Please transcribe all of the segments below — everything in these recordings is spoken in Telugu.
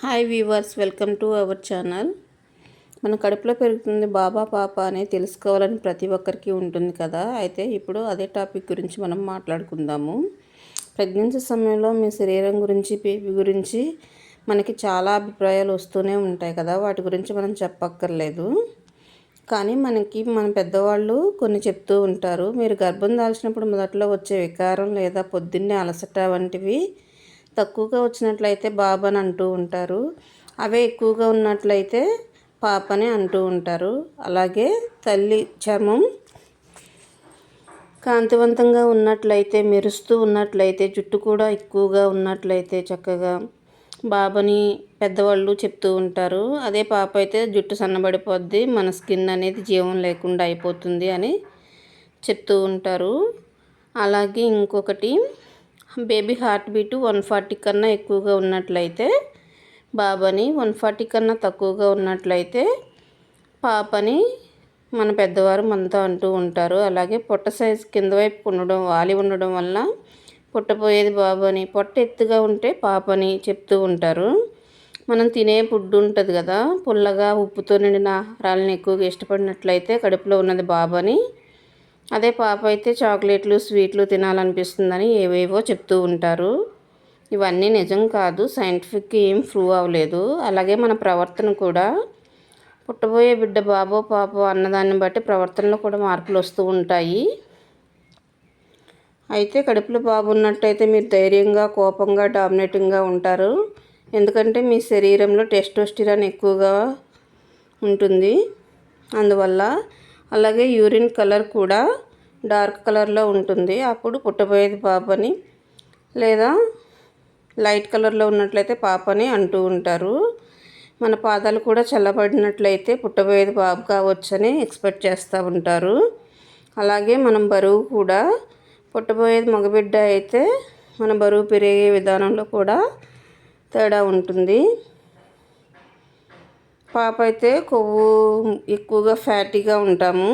Hi viewers welcome to our channel. మన కడుపులో పెరుగుతుంది బాబా పాప అని తెలుసుకోవాలని ప్రతి ఒక్కరికి ఉంటుంది కదా. అయితే ఇప్పుడు అదే టాపిక్ గురించి మనం మాట్లాడుకుందాము. ప్రెగ్నెన్సీ సమయంలో మీ శరీరం గురించి బేబీ గురించి మనకి చాలా అభిప్రాయాలు వస్తూనే ఉంటాయి కదా. వాటి గురించి మనం చెప్పక్కర్లేదు. కానీ మనకి మన పెద్దవాళ్ళు కొన్ని చెప్తూ ఉంటారు. మీరు గర్భం దాల్చినప్పుడు మొదట్లో వచ్చే వికారం లేదా పొద్దున్నే అలసట వంటివి తక్కువగా వచ్చినట్లయితే బాబని అంటూ ఉంటారు. అవే ఎక్కువగా ఉన్నట్లయితే పాపని అంటూ ఉంటారు. అలాగే తల్లి చర్మం కాంతివంతంగా ఉన్నట్లయితే మెరుస్తూ ఉన్నట్లయితే జుట్టు కూడా ఎక్కువగా ఉన్నట్లయితే చక్కగా బాబని పెద్దవాళ్ళు చెప్తూ ఉంటారు. అదే పాప అయితే జుట్టు సన్నబడిపోద్ది మన స్కిన్ అనేది జీవం లేకుండా అయిపోతుంది అని చెప్తూ ఉంటారు. అలాగే ఇంకొకటి baby heart beat one forty కన్నా ఎక్కువగా ఉన్నట్లయితే బాబాని వన్ ఫార్టీ కన్నా తక్కువగా ఉన్నట్లయితే పాపని మన పెద్దవారు మనతో అంటూ ఉంటారు. అలాగే పొట్ట సైజు కింద వైపు ఉండడం వాలి ఉండడం వల్ల పుట్టపోయేది బాబని. పొట్ట ఎత్తుగా ఉంటే పాపని చెప్తూ ఉంటారు. మనం తినే ఫుడ్ ఉంటుంది కదా పుల్లగా ఉప్పుతో నిండిన ఆహారాలను ఎక్కువగా ఇష్టపడినట్లయితే కడుపులో ఉన్నది బాబని. అదే పాప అయితే చాక్లెట్లు స్వీట్లు తినాలనిపిస్తుందని ఏవేవో చెప్తూ ఉంటారు. ఇవన్నీ నిజం కాదు సైంటిఫిక్ ఏం ప్రూవ్ అవ్వలేదు. అలాగే మన ప్రవర్తన కూడా. పుట్టబోయే బిడ్డ బాబో పాపో అన్నదాన్ని బట్టి ప్రవర్తనలో కూడా మార్పులు వస్తూ ఉంటాయి. అయితే కడుపులో బాబు ఉన్నట్టయితే మీరు ధైర్యంగా కోపంగా డామినేటింగ్గా ఉంటారు. ఎందుకంటే మీ శరీరంలో టెస్టోస్టిరాన్ ఎక్కువగా ఉంటుంది. అందువల్ల అలాగే యూరిన్ కలర్ కూడా డార్క్ కలర్లో ఉంటుంది. అప్పుడు పుట్టబోయేది పాపని లేదా లైట్ కలర్లో ఉన్నట్లయితే పాపని అంటూ ఉంటారు. మన పాదాలు కూడా చల్లబడినట్లయితే పుట్టబోయేది బాబు కావచ్చని ఎక్స్పెక్ట్ చేస్తూ ఉంటారు. అలాగే మనం బరువు కూడా పుట్టబోయేది మగబిడ్డ అయితే మన బరువు పెరిగే విధానంలో కూడా తేడా ఉంటుంది. పాప అయితే కొవ్వు ఎక్కువగా ఫ్యాటీగా ఉంటాము.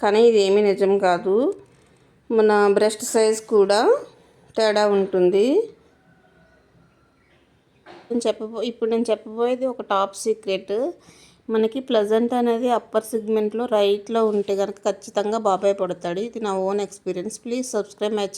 కానీ ఇది ఏమీ నిజం కాదు. మన బ్రెస్ట్ సైజ్ కూడా తేడా ఉంటుంది. నేను చెప్పబో ఇప్పుడు నేను చెప్పబోయేది ఒక టాప్ సీక్రెట్. మనకి ప్లజెంట్ అనేది అప్పర్ సెగ్మెంట్లో రైట్లో ఉంటే కనుక ఖచ్చితంగా బాబాయ్ పడతాడు. ఇది నా own experience. Please subscribe my